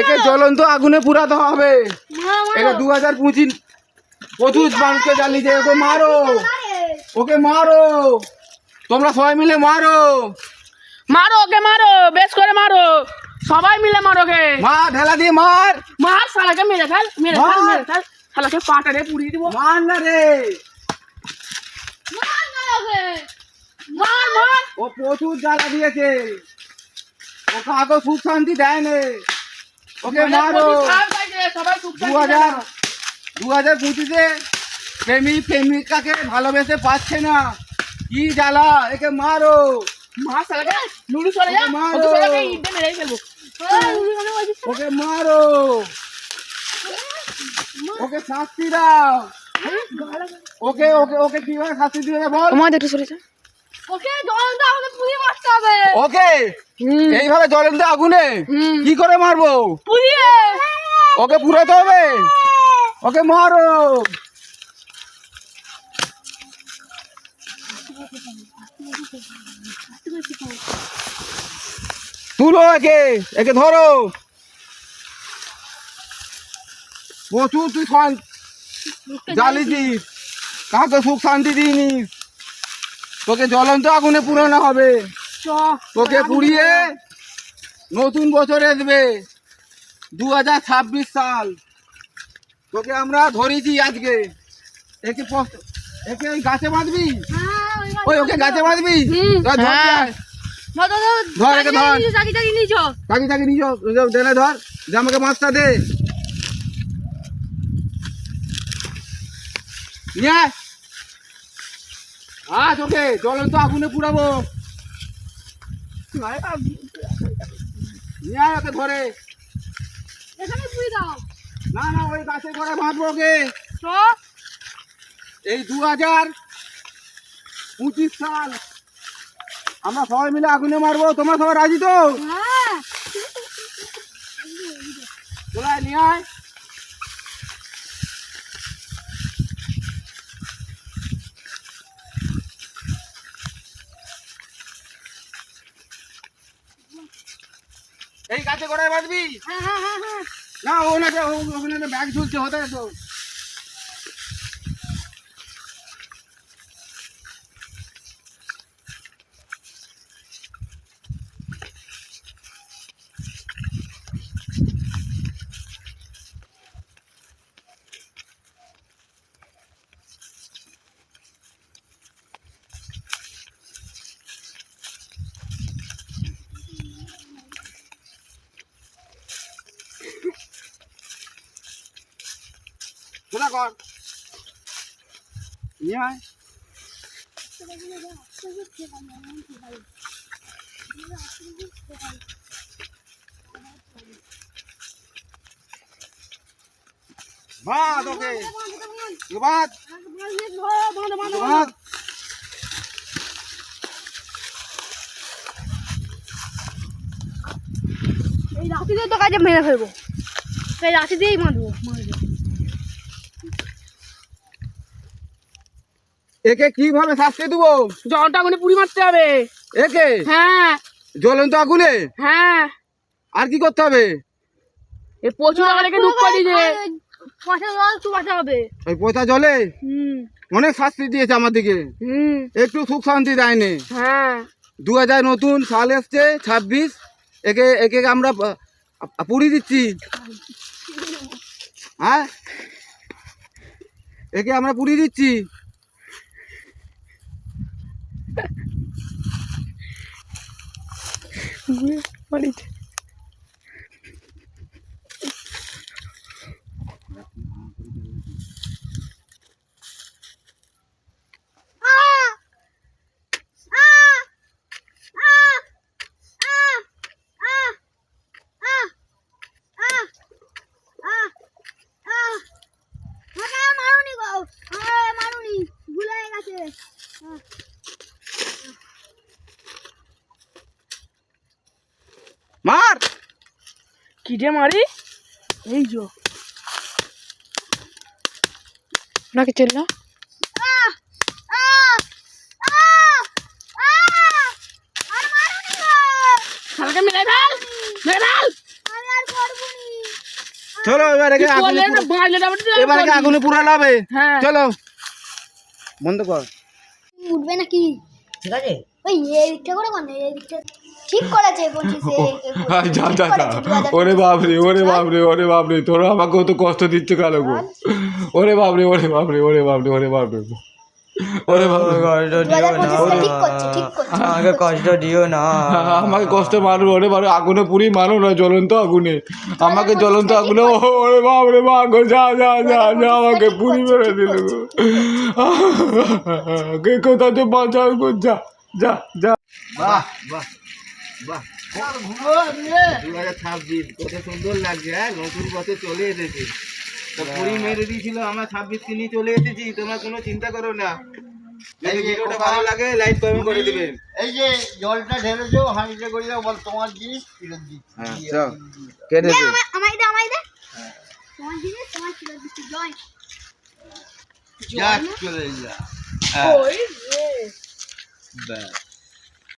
একে জ্বলন্ত আগুনে পুরাতে হবে। মারো মারো এটা দু হাজার পঁচিশ প্রচুর মানুষকে জ্বালিয়েছে ওকে মারো। ওকে মারো। তোমরা সবাই মিলে মারো। মারো ওকে মারো বেশ করে মারো। সবাই মিলে মারো ওকে। মা ঢেলা দিয়ে মার। মার শালাকে মেরে ফেল মেরে ফেল মার। মেরে ফেল। শালাকে পাটারে পুড়িয়ে দিব। মার না রে। মার মারো ওকে। মার মার। ও প্রচুর জ্বালা দিয়েছে। ও কাউকে সুখ শান্তি দেয় নে ওকে মারো দু হাজার দু হাজার পঁচিশে প্রেমিক প্রেমিকাকে ভালোবেসে পাচ্ছে না। কি জ্বালা একে মারো। মার শালাকে লুডু চলে যা। ওকে মারো। ওকে মানে ওকে ওকে শাস্তি দাও। ওকে ওকে ওকে কীভাবে শাস্তি দিবে বল? তোমাদের একটু সরে যা। ওকে জ্বলন্ত আগুনে পুড়িয়ে মারতে হবে। ওকে? এইভাবে জ্বলন্ত আগুনে। কি করে মারবো? পুড়িয়ে। ওকে পুরাতে হবে? ওকে মারো। তুলো একে একে ধরো। প্রচুর তুই শান- জ্বালিয়েছিস। কাউকে সুখ শান্তি দিইনিস তোকে জ্বলন্ত আগুনে পুরানো হবে। তোকে পুড়িয়ে নতুন বছর আসবে দু হাজার ছাব্বিশ সাল। তোকে আমরা ধরেছি আজকে। একে একে ওই গাছে বাঁধবি? হ্যাঁ, ওই ওকে গাছে বাঁধবি? ধর, হ্যাঁ। ধর, ধর, ধর, ধর, একে ধর। তাকে তাকে দেনে ধর। যে আমাকে মাছটা দে। নিয়ে। আজ ওকে জ্বলন্ত আগুনে পুড়াবো। নিয়ে আয় ওকে ধরে এখানে পুড়িয়ে দাও। না না ওই গাছে করে বাঁধবো ওকে। তো, এই দু হাজার পঁচিশ সাল। আমরা সবাই মিলে আগুনে মারবো। তোমরা সবাই রাজি তো? হ্যাঁ, নিয়ে আয়। গাছে গোড়ায় বাঁধবি হ্যাঁ, হ্যাঁ, হ্যাঁ, হ্যাঁ। না ও না ওখানে ব্যাগ ঝুলছে হতে তো খোলা কর। নিয়ে আয়। বাঁধ ওকে। বাঁধো। বাঁধ এই লাঠি দিয়ে তো কাজে মেরে ফেলব। এই লাঠি দিয়েই মারবো মারবো একে কীভাবে শাস্তি দেবো? জলটা আগুনে পুড়ি মারতে হবে। একে? হ্যাঁ। জ্বলন্ত আগুনে? হ্যাঁ। আর কি করতে হবে? এই প্রচুর আগুনকে ডুব করে দিয়ে পাশে জল একটু বাঁচা হবে। ওই পয়সা জলে? হুম। অনেক শাস্তি দিয়েছে হুম। একটু সুখ শান্তি দেয়নি। হ্যাঁ। দু হাজার নতুন সাল এসছে ছাব্বিশ। একে একে আমরা প- পুড়ি দিচ্ছি। হ্যাঁ? একে আমরা পুড়ি দিচ্ছি। সামনে বাড়িতে মারুনি ভুলে গেছে। মার। কিটে মারি? এই যো। নাকি চেল্লা চলো এবার আগুনে পুরো- হবে হ্যাঁ। চলো। বন্ধ কর। উঠবে নাকি? ঠিক আছে। ওই এই দিকটা করে মানে এই দিকটা। ঠিক করেছে পঁচিশে যা যা যা ওরে বাপরে ওরে বাপরে ওরে বাপরে তোরা আমাকে তো কষ্ট দিচ্ছে কালো গো? ওরে বাপরে ওরে বাপরে ওরে বাপরে ওরে বাপরে ওরে আমাকে কষ্ট দিও না। আমাকে কষ্ট মারো ওরে বাপরে আগুনে পুরি মারো না জ্বলন্ত আগুনে। আমাকে জ্বলন্ত আগুনে ওরে বাপরে মা গো যা যা যা যা আমাকে পুরি মেরে দিল গো। কে কোথাতে বাঁচাও গো যা যা যা। বাহ বাহ। দু হাজার ছাব্বিশ কত সুন্দর লাগছে হ্যাঁ? নতুন বছর চলে এসেছে। তো পুরি মেরে দিয়েছিল আমরা ছাব্বিশ নিয়ে চলে এসেছি তোমরা কোনো চিন্তা করো না। যদি ভিডিওটা ভালো লাগে লাইক কমেন্ট করে দিবেন এই যে জলটা ঢেলেছো হাঁড়িতে করে দাও বল তোমার জিনিস ফেরত দিচ্ছি। হ্যাঁ চল। কেটে দে আমায় আমায় দে আমায় দে তোমার জিনিস তোমার ছিল দিচ্ছি জয়। যা চলে যা ওই রে। ব্যাস।